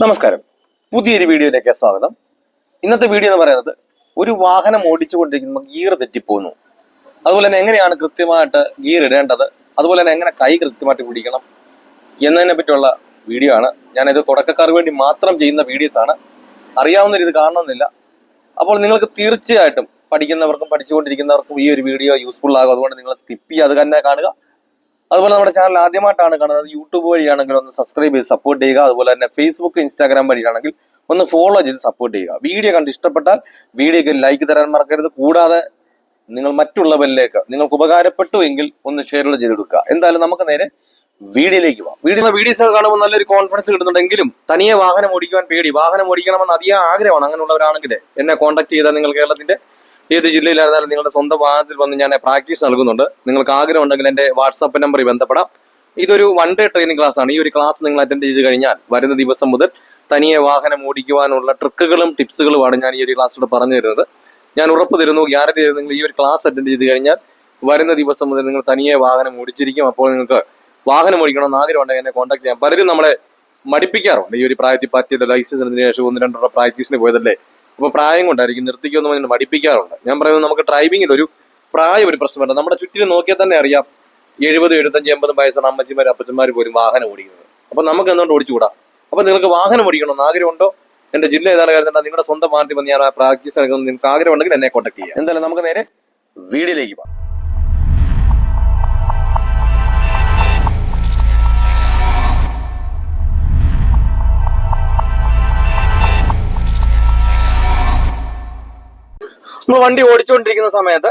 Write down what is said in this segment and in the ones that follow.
നമസ്കാരം. പുതിയൊരു വീഡിയോയിലേക്ക് സ്വാഗതം. ഇന്നത്തെ വീഡിയോ എന്ന് പറയുന്നത് ഒരു വാഹനം ഓടിച്ചുകൊണ്ടിരിക്കുമ്പോൾ ഗിയർ തെറ്റിപ്പോകുന്നു. അതുപോലെ തന്നെ എങ്ങനെയാണ് കൃത്യമായിട്ട് ഗിയർ ഇടേണ്ടത്? അതുപോലെ തന്നെ എങ്ങനെ കൈ കൃത്യമായിട്ട് പിടിക്കണം? എന്നതിനെ പറ്റിയുള്ള വീഡിയോ ആണ്. ഞാനിത് തുടക്കക്കാർക്ക് വേണ്ടി മാത്രം ചെയ്യുന്ന വീഡിയോസ് ആണ്. അറിയാവുന്ന രീതി കാണണമെന്നില്ല. അപ്പോൾ നിങ്ങൾക്ക് തീർച്ചയായിട്ടും പഠിക്കുന്നവർക്കും പഠിച്ചുകൊണ്ടിരിക്കുന്നവർക്കും ഈ ഒരു വീഡിയോ യൂസ്ഫുൾ ആകും. അതുകൊണ്ട് നിങ്ങൾ സ്കിപ്പ് ചെയ്യാതെ തന്നെ കാണുക. അതുപോലെ നമ്മുടെ ചാനൽ ആദ്യമായിട്ടാണ് കാണുന്നത്. യൂട്യൂബ് വഴിയാണെങ്കിൽ ഒന്ന് സബ്സ്ക്രൈബ് ചെയ്ത് സപ്പോർട്ട് ചെയ്യുക. അതുപോലെ തന്നെ ഫേസ്ബുക്ക് ഇൻസ്റ്റാഗ്രാം വഴിയാണെങ്കിൽ ഒന്ന് ഫോളോ ചെയ്ത് സപ്പോർട്ട് ചെയ്യുക. വീഡിയോ കണ്ട് ഇഷ്ടപ്പെട്ടാൽ വീഡിയോക്ക് ലൈക്ക് തരാൻ മറക്കരുത്. കൂടാതെ നിങ്ങൾ മറ്റുള്ളവരിലേക്ക് നിങ്ങൾക്ക് ഉപകാരപ്പെട്ടു എങ്കിൽ ഒന്ന് ഷെയർ ചെയ്ത് കൊടുക്കുക എന്തായാലും നമുക്ക് നേരെ വീഡിയോയിലേക്ക് പോവാം വീഡിയോ വീഡിയോസ് ഒക്കെ കാണുമ്പോൾ നല്ലൊരു കോൺഫിഡൻസ് കിട്ടുന്നുണ്ടെങ്കിലും തനിയെ വാഹനം ഓടിക്കുവാൻ പേടി. വാഹനം ഓടിക്കണമെന്ന് അധികം ആഗ്രഹമാണ്. അങ്ങനെയുള്ളവരാണെങ്കിൽ എന്നെ കോൺടാക്ട് ചെയ്താൽ നിങ്ങൾ കേരളത്തിന്റെ ഏത് ജില്ലയിലായിരുന്നാലും നിങ്ങളുടെ സ്വന്തം വാഹനത്തിൽ വന്ന് ഞാൻ പ്രാക്ടീസ് നൽകുന്നുണ്ട്. നിങ്ങൾക്ക് ആഗ്രഹം ഉണ്ടെങ്കിൽ എന്റെ വാട്സാപ്പ് നമ്പറിൽ ബന്ധപ്പെടാം. ഇതൊരു വൺ ഡേ ട്രെയിനിങ് ക്ലാസ് ആണ്. ഈ ഒരു ക്ലാസ് നിങ്ങൾ അറ്റൻഡ് ചെയ്ത് കഴിഞ്ഞാൽ വരുന്ന ദിവസം മുതൽ തനിയെ വാഹനം ഓടിക്കുവാനുള്ള ട്രിക്കുകളും ടിപ്സുകളുമാണ് ഞാൻ ഈ ഒരു ക്ലാസ്സിലൂടെ പറഞ്ഞു തരുന്നത്. ഞാൻ ഉറപ്പ് തരുന്നു ഗ്യാരണ്ടി തരുന്നു നിങ്ങൾ ഈ ഒരു ക്ലാസ് അറ്റൻഡ് ചെയ്ത് കഴിഞ്ഞാൽ വരുന്ന ദിവസം മുതൽ നിങ്ങൾ തനിയെ വാഹനം ഓടിച്ചിരിക്കും. അപ്പോൾ നിങ്ങൾക്ക് വാഹനം ഓടിക്കണമെന്ന് ആഗ്രഹം ഉണ്ടെങ്കിൽ എന്നെ കോൺടാക്ട് ചെയ്യാം. പലരും നമ്മളെ മടിപ്പിക്കാറുണ്ട്. ഈ ഒരു പ്രായത്തിൽ പറ്റിയത് ലൈസൻസ് ശേഷം ഒന്ന് രണ്ടോ പ്രാക്ടീസിന് പോയതല്ലേ? അപ്പൊ പ്രായം കൊണ്ടായിരിക്കും നിർത്തിക്കൊന്നും പറഞ്ഞ് മടിപ്പിക്കാറുണ്ട്. ഞാൻ പറയുന്നത് നമുക്ക് ഡ്രൈവിംഗിൽ ഒരു പ്രായം ഒരു പ്രശ്നമല്ല നമ്മുടെ ചുറ്റിനും നോക്കിയാൽ തന്നെ അറിയാം എഴുപത് എഴുപത്തഞ്ച് എൺപത് വയസ്സാണ് അമ്മച്ചിമാർ അപ്പച്ചന്മാർ പോലും വാഹനം ഓടിക്കുന്നത്. അപ്പൊ നമുക്ക് എന്തുകൊണ്ട് ഓടിച്ചുകൂടാ? അപ്പൊ നിങ്ങൾക്ക് വാഹനം ഓടിക്കണമെന്ന് ആഗ്രഹമുണ്ടോ? എന്റെ ജില്ല ഏതാണ് കാര്യം നിങ്ങളുടെ സ്വന്തം വാഹനത്തിൽ വന്ന് ഞാൻ പ്രാക്ടീസ് നടക്കുന്നത് നിങ്ങൾക്ക് ആഗ്രഹം ഉണ്ടെങ്കിൽ എന്നെ കോൺടാക്ട് ചെയ്യാം. എന്തായാലും നമുക്ക് നേരെ വീഡിയോയിലേക്ക് പോകാം. നമ്മൾ വണ്ടി ഓടിച്ചുകൊണ്ടിരിക്കുന്ന സമയത്ത്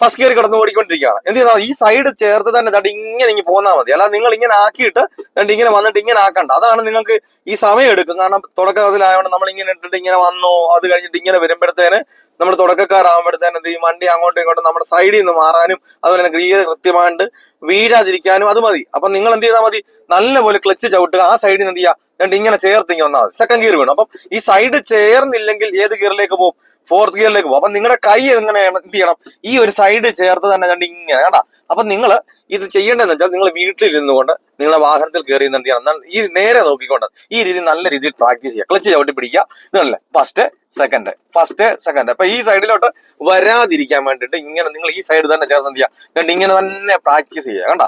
ഫസ്റ്റ് ഗിയർ കിടന്ന് ഓടിക്കൊണ്ടിരിക്കുകയാണ്. എന്ത് ചെയ്താൽ ഈ സൈഡ് ചേർത്ത് തന്നെ തട്ടി ഇങ്ങനെ ഇങ്ങനെ പോന്നാൽ മതി. അല്ലാതെ നിങ്ങൾ ഇങ്ങനെ ആക്കിയിട്ട് രണ്ട് ഇങ്ങനെ വന്നിട്ട് ഇങ്ങനെ ആക്കണ്ട. അതാണ് നിങ്ങൾക്ക് ഈ സമയം എടുക്കും. കാരണം തുടക്കത്തിലായതുകൊണ്ട് നമ്മൾ ഇങ്ങനെ ഇട്ടിട്ട് ഇങ്ങനെ വന്നോ. അത് കഴിഞ്ഞിട്ട് ഇങ്ങനെ വരുമ്പോഴത്തേന് നമ്മൾ തുടക്കക്കാരാകുമ്പോഴത്തേന് ചെയ്യും? വണ്ടി അങ്ങോട്ടും ഇങ്ങോട്ടും നമ്മുടെ സൈഡിൽ നിന്ന് മാറാനും അതുപോലെ തന്നെ ഗിയർ കൃത്യമായിട്ട് വീഴാതിരിക്കാനും അത് മതി. അപ്പൊ നിങ്ങൾ എന്ത് ചെയ്താൽ മതി? നല്ലപോലെ ക്ലച്ച് ചവിട്ടുക. ആ സൈഡിൽ നിന്ന് എന്ത് ചെയ്യുക രണ്ട് ഇങ്ങനെ ചേർത്ത് ഇങ്ങനെ വന്നാൽ മതി. സെക്കൻഡ് ഗിയർ വേണം. അപ്പം ഈ സൈഡ് ചേർന്നില്ലെങ്കിൽ ഏത് ഗിയറിലേക്ക് പോകും? ഫോർത്ത് ഗിയറിലേക്ക് പോകും അപ്പൊ നിങ്ങളുടെ കൈ എങ്ങനെ എന്ത് ചെയ്യണം? ഈ ഒരു സൈഡ് ചേർത്ത് തന്നെ ഇങ്ങനെ കേട്ടാ അപ്പൊ നിങ്ങൾ ഇത് ചെയ്യേണ്ടതെന്ന് വെച്ചാൽ നിങ്ങൾ വീട്ടിൽ ഇരുന്നുകൊണ്ട് നിങ്ങളുടെ വാഹനത്തിൽ കയറി എന്ത് എന്നാൽ ഈ നേരെ നോക്കിക്കൊണ്ട് ഈ രീതി നല്ല രീതിയിൽ പ്രാക്ടീസ് ചെയ്യുക. ക്ലച്ച് ചവിട്ടി പിടിക്കുക. ഇതല്ലേ ഫസ്റ്റ് സെക്കൻഡ് ഫസ്റ്റ് സെക്കൻഡ് അപ്പൊ ഈ സൈഡിലോട്ട് വരാതിരിക്കാൻ വേണ്ടിയിട്ട് ഇങ്ങനെ നിങ്ങൾ ഈ സൈഡ് തന്നെ ചേർന്ന് എന്ത് ചെയ്യുക? ഇങ്ങനെ തന്നെ പ്രാക്ടീസ് ചെയ്യുക. കണ്ട?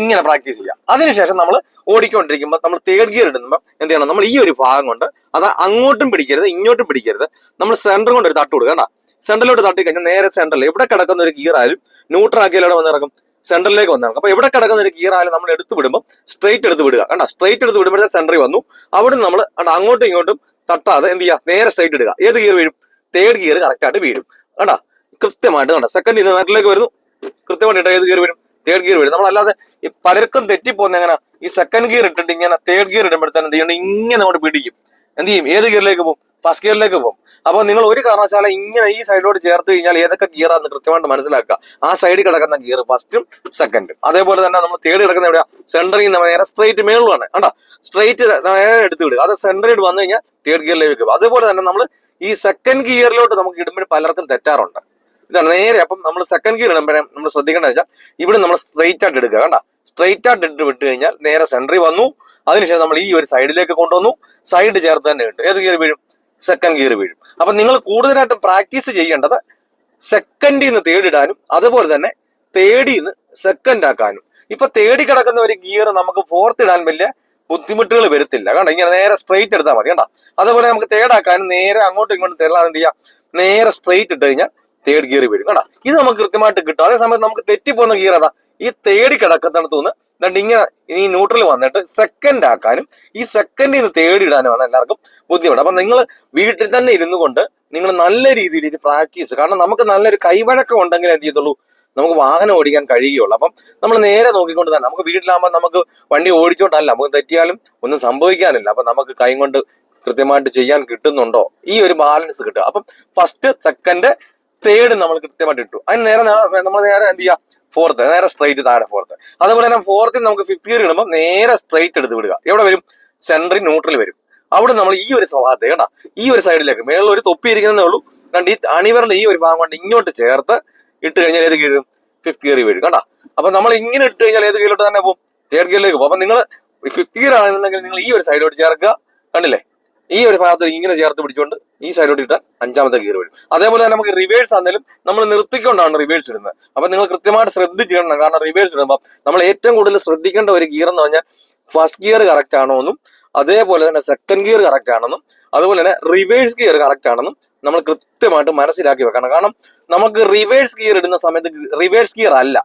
ഇങ്ങനെ പ്രാക്ടീസ് ചെയ്യുക. അതിനുശേഷം നമ്മൾ ഓടിക്കൊണ്ടിരിക്കുമ്പോൾ നമ്മൾ തേർഡ് ഗിയർ ഇടുമ്പോൾ എന്ത് ചെയ്യണം? നമ്മൾ ഈ ഒരു ഭാഗം കൊണ്ട് അത് അങ്ങോട്ടും പിടിക്കരുത് ഇങ്ങോട്ടും പിടിക്കരുത്. നമ്മൾ സെന്റർ കൊണ്ട് ഒരു തട്ട് കൊടുക്കുക. കണ്ട? സെന്ററിലോട്ട് തട്ടി കഴിഞ്ഞാൽ നേരെ സെൻട്രൽ എവിടെ കിടക്കുന്ന ഒരു ആക്കിയാലും വന്ന് ഇറങ്ങും. സെൻട്രലിലേക്ക് വന്നിറങ്ങും അപ്പൊ എവിടെ കിടക്കുന്ന ഒരു ഗിയർ ആയാലും നമ്മൾ എടുത്തു വിടുമ്പോൾ സ്ട്രേറ്റ് എടുത്ത് വിടുക. കണ്ട? സ്ട്രേറ്റ് എടുത്ത് വിടുമ്പോഴേ സെന്ററിൽ വന്നു. അവിടെ നമ്മൾ അങ്ങോട്ടും ഇങ്ങോട്ടും തട്ടാതെ എന്ത് ചെയ്യുക? നേരെ സ്ട്രേറ്റ് ഇടുക. ഏത് ഗിയർ വീഴും? തേർഡ് ഗിയർ കറക്റ്റായിട്ട് വീഴും. കണ്ട? കൃത്യമായിട്ട് കണ്ട? സെക്കൻഡ് ഇത് മെറ്റിലേക്ക് വരുന്നു. കൃത്യമായിട്ട് ഏത് ഗിയർ വീഴും? തേർഡ് ഗിയർ വീഴും. നമ്മളല്ലാതെ ഈ പലർക്കും തെറ്റിപ്പോകുന്ന എങ്ങനെ? ഈ സെക്കൻഡ് ഗിയർ ഇട്ടിട്ട് ഇങ്ങനെ തേർഡ് ഗിയർ ഇടുമ്പോഴത്തേനും എന്ത് ചെയ്യണം? ഇങ്ങനെ അങ്ങോട്ട് പിടിക്കും. എന്ത് ചെയ്യും? ഏത് ഗിയറിലേക്ക് പോകും? ഫസ്റ്റ് ഗിയറിലേക്ക് പോകും. അപ്പൊ നിങ്ങൾ ഒരു കാരണവശാല ഇങ്ങനെ ഈ സൈഡിലോട്ട് ചേർത്ത് കഴിഞ്ഞാൽ ഏതൊക്കെ ഗിയറാന്ന് കൃത്യമായിട്ട് മനസ്സിലാക്കുക. ആ സൈഡിൽ കിടക്കുന്ന ഗിയർ ഫസ്റ്റും സെക്കൻഡും അതേപോലെ തന്നെ നമ്മൾ തേർഡ് കിടക്കുന്ന എവിടെയാ? സെന്ററിൽ നിന്ന് നേരെ സ്ട്രേറ്റ് മേളിലാണ് കണ്ടോ? സ്ട്രേറ്റ് നേരെ എടുത്ത് വിടുക. അത് സെന്ററിൽ വന്നു കഴിഞ്ഞാൽ തേർഡ് ഗിയറിലേക്ക് വെക്കും അതേപോലെ തന്നെ നമ്മൾ ഈ സെക്കൻഡ് ഗിയറിലോട്ട് നമുക്ക് ഇടുമ്പോൾ പലർക്കും തെറ്റാറുണ്ട്. ഇതാണ് നേരെ അപ്പം നമ്മൾ സെക്കൻഡ് ഗിയർ ഇടുമ്പോഴേ നമ്മൾ ശ്രദ്ധിക്കേണ്ടത് വെച്ചാൽ ഇവിടെ നമ്മൾ സ്ട്രൈറ്റ് ആയിട്ട് എടുക്കുക. കണ്ട? സ്ട്രൈറ്റ് ആയിട്ട് ഇട്ട് വിട്ട് കഴിഞ്ഞാൽ നേരെ സെന്ററിൽ വന്നു. അതിനുശേഷം നമ്മൾ ഈ ഒരു സൈഡിലേക്ക് കൊണ്ടുവന്നു. സൈഡ് ചേർത്ത് തന്നെ ഇട്ടു. ഏത് ഗിയർ വീഴും സെക്കൻഡ് ഗിയർ വീഴും. അപ്പൊ നിങ്ങൾ കൂടുതലായിട്ടും പ്രാക്ടീസ് ചെയ്യേണ്ടത് സെക്കൻഡിൽ നിന്ന് തേടിടാനും അതുപോലെ തന്നെ തേടിയിൽ നിന്ന് സെക്കൻഡ് ആക്കാനും. ഇപ്പൊ തേടി കിടക്കുന്ന ഒരു ഗിയർ നമുക്ക് ഫോർത്ത് ഇടാൻ വലിയ ബുദ്ധിമുട്ടുകൾ വരത്തില്ല. കണ്ടോ? ഇങ്ങനെ നേരെ സ്ട്രെയിറ്റ് എടുത്താൽ മതി കേട്ടോ അതുപോലെ നമുക്ക് തേടാക്കാനും നേരെ അങ്ങോട്ടും ഇങ്ങോട്ടും തേടാൻ എന്ത് ചെയ്യാം? നേരെ സ്ട്രെയിറ്റ് ഇട്ട് കഴിഞ്ഞാൽ തേർഡ് ഗിയർ വീഴും കേട്ടോ ഇത് നമുക്ക് കൃത്യമായിട്ട് കിട്ടും. അതേസമയത്ത് നമുക്ക് തെറ്റിപ്പോകുന്ന ഗിയർ അതാ ഈ തേടി കിടക്കുന്നിടത്തു നിന്ന് രണ്ട് ഇങ്ങനെ ഈ ന്യൂട്രൽ വന്നിട്ട് സെക്കൻഡ് ആക്കാനും ഈ സെക്കൻഡിൽ നിന്ന് തേടി ഇടാനുമാണ് എല്ലാവർക്കും ബുദ്ധിമുട്ട്. അപ്പൊ നിങ്ങൾ വീട്ടിൽ തന്നെ ഇരുന്നു കൊണ്ട് നിങ്ങൾ നല്ല രീതിയിൽ ഇത് പ്രാക്ടീസ് കാരണം നമുക്ക് നല്ലൊരു കൈവഴക്കം ഉണ്ടെങ്കിൽ എന്ത് ചെയ്യത്തുള്ളൂ? നമുക്ക് വാഹനം ഓടിക്കാൻ കഴിയുള്ളൂ അപ്പം നമ്മൾ നേരെ നോക്കിക്കൊണ്ട് തന്നെ നമുക്ക് വീട്ടിലാകുമ്പോൾ നമുക്ക് വണ്ടി ഓടിച്ചോണ്ടല്ല നമുക്ക് തെറ്റിയാലും ഒന്നും സംഭവിക്കാനില്ല. അപ്പൊ നമുക്ക് കൈ കൊണ്ട് കൃത്യമായിട്ട് ചെയ്യാൻ കിട്ടുന്നുണ്ടോ? ഈ ഒരു ബാലൻസ് കിട്ടുക. അപ്പം ഫസ്റ്റ് സെക്കൻഡ് തേർഡ് നമ്മൾ കൃത്യമായിട്ട് ഇട്ടു. അതിന് നേരെ നമ്മൾ നേരെ എന്ത് ചെയ്യുക ഫോർത്ത് നേരെ സ്ട്രൈറ്റ് താഴെ ഫോർത്ത് അതുപോലെ തന്നെ ഫോർത്തിൽ നമുക്ക് ഫിഫ്ത് ഗിയർ ഇടുമ്പോൾ നേരെ സ്ട്രൈറ്റ് എടുത്ത് വിടുക. എവിടെ വരും? സെൻട്രി ന്യൂട്രൽ വരും. അവിടെ നമ്മൾ ഈ ഒരു സ്വഭാവത്തെ കേട്ടാ ഈ ഒരു സൈഡിലേക്ക് മേളിൽ ഒരു തൊപ്പി ഇരിക്കുന്നതേ ഉള്ളൂ. കണ്ട് ഈ അണിവറിന്റെ ഈ ഒരു ഭാഗം കൊണ്ട് ഇങ്ങോട്ട് ചേർത്ത് ഇട്ട് കഴിഞ്ഞാൽ ഏത് കീഴും ഫിഫ്ത് ഗിയർ വരും കണ്ടാ? അപ്പൊ നമ്മൾ ഇങ്ങനെ ഇട്ട് കഴിഞ്ഞാൽ ഏത് കീഴിലോട്ട് തന്നെ പോകും? തേർഡ് ഗിയറിലേക്ക് പോകും. അപ്പൊ നിങ്ങൾ ഫിഫ്ത് ഗിയർ ആണെന്നുണ്ടെങ്കിൽ നിങ്ങൾ ഈ ഒരു സൈഡിലോട്ട് ചേർക്കുക. കണ്ടില്ലേ? ഈ ഒരു ഭാഗത്ത് ഇങ്ങനെ ചേർത്ത് പിടിച്ചുകൊണ്ട് ഈ സൈഡോട്ട് ഇട്ട അഞ്ചാമത്തെ ഗിയർ വരും. അതേപോലെ തന്നെ നമുക്ക് റിവേഴ്സ് ആണെങ്കിലും നമ്മൾ നിർത്തിക്കൊണ്ടാണ് റിവേഴ്സ് ഇടുന്നത്. അപ്പൊ നിങ്ങൾ കൃത്യമായിട്ട് ശ്രദ്ധിച്ചിടണം. കാരണം റിവേഴ്സ് ഇടുമ്പോൾ നമ്മൾ ഏറ്റവും കൂടുതൽ ശ്രദ്ധിക്കേണ്ട ഒരു ഗിയർ എന്ന് പറഞ്ഞാൽ ഫസ്റ്റ് ഗിയർ കറക്റ്റ് ആണോ എന്നും അതേപോലെ തന്നെ സെക്കൻഡ് ഗിയർ കറക്റ്റ് ആണെന്നും അതുപോലെ തന്നെ റിവേഴ്സ് ഗിയർ കറക്റ്റ് ആണെന്നും നമ്മൾ കൃത്യമായിട്ട് മനസ്സിലാക്കി വെക്കണം. കാരണം നമുക്ക് റിവേഴ്സ് ഗിയർ ഇടുന്ന സമയത്ത് റിവേഴ്സ് ഗിയർ അല്ല.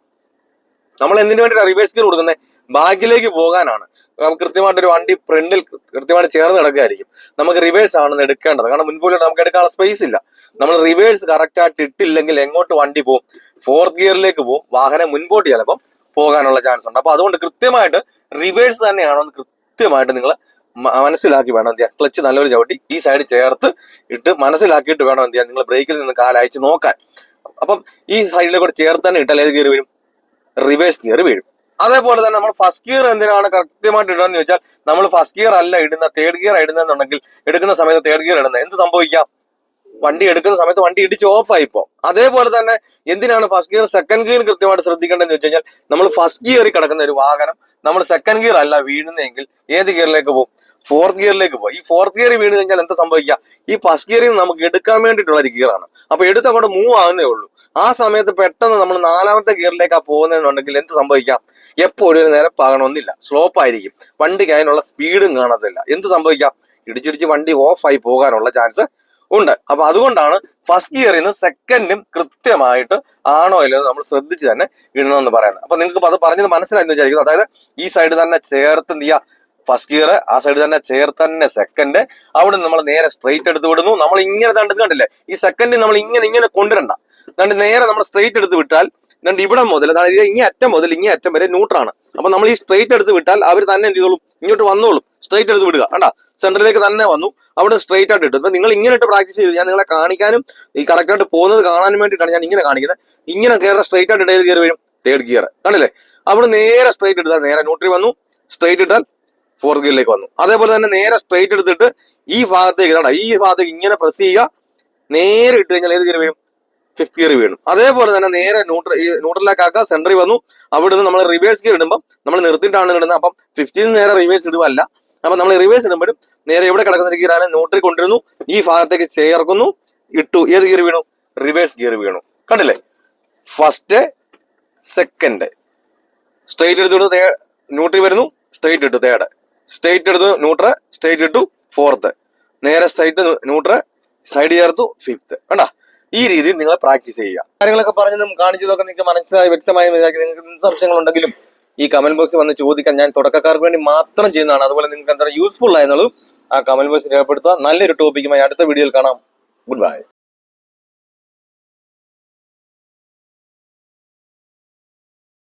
നമ്മൾ എന്തിനു വേണ്ടിയിട്ടാണ് റിവേഴ്സ് ഗിയർ കൊടുക്കുന്നത്? ബാക്കിലേക്ക് പോകാനാണ്. നമുക്ക് കൃത്യമായിട്ട് ഒരു വണ്ടി ഫ്രണ്ടിൽ കൃത്യമായിട്ട് ചേർന്ന് കിടക്കുകയായിരിക്കും. നമുക്ക് റിവേഴ്സ് ആണ് എടുക്കേണ്ടത്. കാരണം മുൻപോട്ട് നമുക്ക് എടുക്കാനുള്ള സ്പേസ് ഇല്ല. നമ്മൾ റിവേഴ്സ് കറക്റ്റ് ആയിട്ട് ഇട്ടില്ലെങ്കിൽ എങ്ങോട്ട് വണ്ടി പോകും ഫോർത്ത് ഗിയറിലേക്ക് പോകും വാഹനം മുൻപോട്ട് ചിലപ്പം പോകാനുള്ള ചാൻസ് ഉണ്ട്. അപ്പൊ അതുകൊണ്ട് കൃത്യമായിട്ട് റിവേഴ്സ് തന്നെയാണോ എന്ന് കൃത്യമായിട്ട് നിങ്ങൾ മനസ്സിലാക്കി വേണം എന്ത് ചെയ്യാൻ. ക്ലച്ച് നല്ലൊരു ചവിട്ടി ഈ സൈഡ് ചേർത്ത് ഇട്ട് മനസ്സിലാക്കിയിട്ട് വേണം എന്ത് ചെയ്യാൻ. നിങ്ങൾ ബ്രേക്കിൽ നിന്ന് കാലയച്ച് നോക്കാൻ. അപ്പം ഈ സൈഡിലേക്ക് ചേർത്ത് തന്നെ ഇട്ടാൽ ഏത് ഗിയർ വീഴും റിവേഴ്സ് ഗിയർ വീഴും അതേപോലെ തന്നെ നമ്മൾ ഫസ്റ്റ് ഗിയർ എന്തിനാണ് കൃത്യമായിട്ട് ഇടുന്നത് ചോദിച്ചാൽ നമ്മൾ ഫസ്റ്റ് ഗിയർ അല്ല ഇടുന്ന തേർഡ് ഗിയർ ഇടുന്നെന്നുണ്ടെങ്കിൽ എടുക്കുന്ന സമയത്ത് തേർഡ് ഗിയർ ഇടുന്നത്. എന്ത് സംഭവിക്കാം? വണ്ടി എടുക്കുന്ന സമയത്ത് വണ്ടി ഇടിച്ച് ഓഫ് ആയിപ്പോ അതേപോലെ തന്നെ എന്തിനാണ് ഫസ്റ്റ് ഗിയർ സെക്കൻഡ് ഗിയർ കൃത്യമായിട്ട് ശ്രദ്ധിക്കേണ്ടതെന്ന് വെച്ച് കഴിഞ്ഞാൽ നമ്മൾ ഫസ്റ്റ് ഗിയറിൽ കിടക്കുന്ന ഒരു വാഹനം നമ്മൾ സെക്കൻഡ് ഗിയർ അല്ല വീഴുന്നതെങ്കിൽ ഏത് ഗിയറിലേക്ക് പോകും? ഫോർത്ത് ഗിയറിലേക്ക് പോകും. ഈ ഫോർത്ത് ഗിയർ വീണ് കഴിഞ്ഞാൽ എന്താ സംഭവിക്കുക? ഈ ഫസ്റ്റ് ഗിയറിൽ നമുക്ക് എടുക്കാൻ വേണ്ടിയിട്ടുള്ള ഒരു ഗിയറാണ് അപ്പൊ എടുത്ത് അങ്ങോട്ട് മൂവ് ആകുന്നേ ഉള്ളൂ. ആ സമയത്ത് പെട്ടെന്ന് നമ്മൾ നാലാമത്തെ ഗിയറിലേക്കാ പോകുന്നതെന്നുണ്ടെങ്കിൽ എന്ത് സംഭവിക്കാം? എപ്പോഴും ഒരു നിരപ്പാകണമെന്നില്ല സ്ലോപ്പ് ആയിരിക്കും. വണ്ടിക്ക് അതിനുള്ള സ്പീഡും കാണത്തില്ല. എന്ത് സംഭവിക്കാം? ഇടിച്ചിടിച്ച് വണ്ടി ഓഫായി പോകാനുള്ള ചാൻസ് ഉണ്ട്. അപ്പൊ അതുകൊണ്ടാണ് ഫസ്റ്റ് ഇയറിൽ നിന്ന് സെക്കൻഡും കൃത്യമായിട്ട് ആണോ ഇല്ലെന്ന് നമ്മൾ ശ്രദ്ധിച്ച് തന്നെ ഇടണമെന്ന് പറയുന്നത്. അപ്പൊ നിങ്ങൾക്ക് അത് പറഞ്ഞത് മനസ്സിലായെന്ന് വിചാരിക്കുന്നു. അതായത് ഈ സൈഡ് തന്നെ ചേർത്ത് എന്ത് ചെയ്യുക ഫസ്റ്റ് ഇയർ ആ സൈഡ് തന്നെ ചേർത്ത് തന്നെ സെക്കൻഡ് അവിടെ നമ്മൾ നേരെ സ്ട്രെയിറ്റ് എടുത്ത് വിടുന്നു. നമ്മൾ ഇങ്ങനെ തണ്ട് കണ്ടില്ലേ? ഈ സെക്കൻഡ് നമ്മൾ ഇങ്ങനെ ഇങ്ങനെ കൊണ്ടുവരണ്ട. എന്നിട്ട് നേരെ നമ്മൾ സ്ട്രെയിറ്റ് എടുത്ത് വിട്ടാൽ എന്നിട്ട് ഇവിടെ മുതൽ അതായത് ഇങ്ങനെ അറ്റം മുതൽ ഇങ്ങനെ അറ്റം വരെ ന്യൂട്രാണ് അപ്പൊ നമ്മൾ ഈ സ്ട്രെയിറ്റ് എടുത്ത് വിട്ടാൽ അവർ തന്നെ എന്ത് ചെയ്തോളും? ഇങ്ങോട്ട് വന്നോളും. സ്ട്രൈറ്റ് എടുത്ത് വിടുക. കണ്ടാ? സെന്ററിലേക്ക് തന്നെ വന്നു. അവിടെ സ്ട്രൈറ്റ് ആയിട്ട് ഇട്ടു. അപ്പൊ നിങ്ങൾ ഇങ്ങനെ ഇട്ട് പ്രാക്ടീസ് ചെയ്ത് ഞാൻ നിങ്ങളെ കാണിക്കാനും ഈ കറക്റ്റ് ആയിട്ട് പോകുന്നത് കാണാനും വേണ്ടിയിട്ടാണ് ഞാൻ ഇങ്ങനെ കാണിക്കുന്നത്. ഇങ്ങനെ കയറി സ്ട്രൈറ്റ് ആയിട്ട് ഇടയിൽ കയറി വരും തേർഡ് ഗിയർ കണ്ടില്ലേ? അവിടെ നേരെ സ്ട്രൈറ്റ് എടുത്താൽ നേരെ ന്യൂട്രി വന്നു. സ്ട്രൈറ്റ് ഇട്ടാൽ ഫോർത്ത് ഗിയറിലേക്ക് വന്നു. അതേപോലെ തന്നെ നേരെ സ്ട്രൈറ്റ് എടുത്തിട്ട് ഈ ഭാഗത്തേക്ക് ഈ ഭാഗത്തേക്ക് ഇങ്ങനെ പ്രസ് ചെയ്യുക. നേരെ ഇട്ട് കഴിഞ്ഞാൽ ഏത് ഗിയർ വീഴും ഫിഫ്ത് ഗിയർ വീണു. അതേപോലെ തന്നെ നേരെ ന്യൂട്രൽ ഈ ന്യൂട്രലിലേക്ക് ആക്കുക സെൻട്രി വന്നു. അവിടെ നിന്ന് നമ്മൾ റിവേഴ്സ് ഗിയർ ഇടുമ്പോൾ നമ്മൾ നിർത്തിയിട്ടാണ് ഇടുന്നത്. അപ്പം ഫിഫ്റ്റീന്ന് നേരെ റിവേഴ്സ് ഇടുവല്ല. അപ്പം നമ്മൾ റിവേഴ്സ് ഇടുമ്പോഴും നേരെ എവിടെ കിടക്കുന്ന ഒരു ഗിയറാണ് ന്യൂട്രൽ കൊണ്ടിരുന്നു. ഈ ഭാഗത്തേക്ക് ചേർക്കുന്നു. ഇട്ടു. ഏത് ഗിയർ വീണു? റിവേഴ്സ് ഗിയർ വീണു. കണ്ടില്ലേ? ഫസ്റ്റ് സെക്കൻഡ് സ്ട്രെയിറ്റ് എടുത്തിട്ട് ന്യൂട്രി വരുന്നു. സ്ട്രെയിറ്റ് ഇട്ടു. തേർഡ് സ്ട്രെയിറ്റ് എടുത്തു. ന്യൂട്ര സ്ട്രെയിറ്റ് ഇട്ടു. ഫോർത്ത് നേരെ സ്ട്രെയിറ്റ് ന്യൂട്ര സൈഡ് ചേർത്തു. ഫിഫ്ത്ത് കണ്ട? ഈ രീതിയിൽ നിങ്ങൾ പ്രാക്ടീസ് ചെയ്യുക. കാര്യങ്ങളൊക്കെ പറഞ്ഞതും കാണിച്ചതൊക്കെ നിങ്ങൾക്ക് മനസ്സിലായി വ്യക്തമായി മനസ്സിലാക്കി. നിങ്ങൾക്ക് എന്ത് സംശയങ്ങൾ ഉണ്ടെങ്കിലും ഈ കമന്റ് ബോക്സിൽ വന്ന് ചോദിക്കാൻ ഞാൻ തുടക്കക്കാർക്ക് വേണ്ടി മാത്രം ചെയ്യുന്നതാണ്. അതുപോലെ നിങ്ങൾക്ക് എന്താ യൂസ്ഫുൾ ആയെന്നുള്ളതും ആ കമന്റ് ബോക്സിൽ രേഖപ്പെടുത്തുക. നല്ലൊരു ടോപ്പിക്കുമായി അടുത്ത വീഡിയോയിൽ കാണാം. Good bye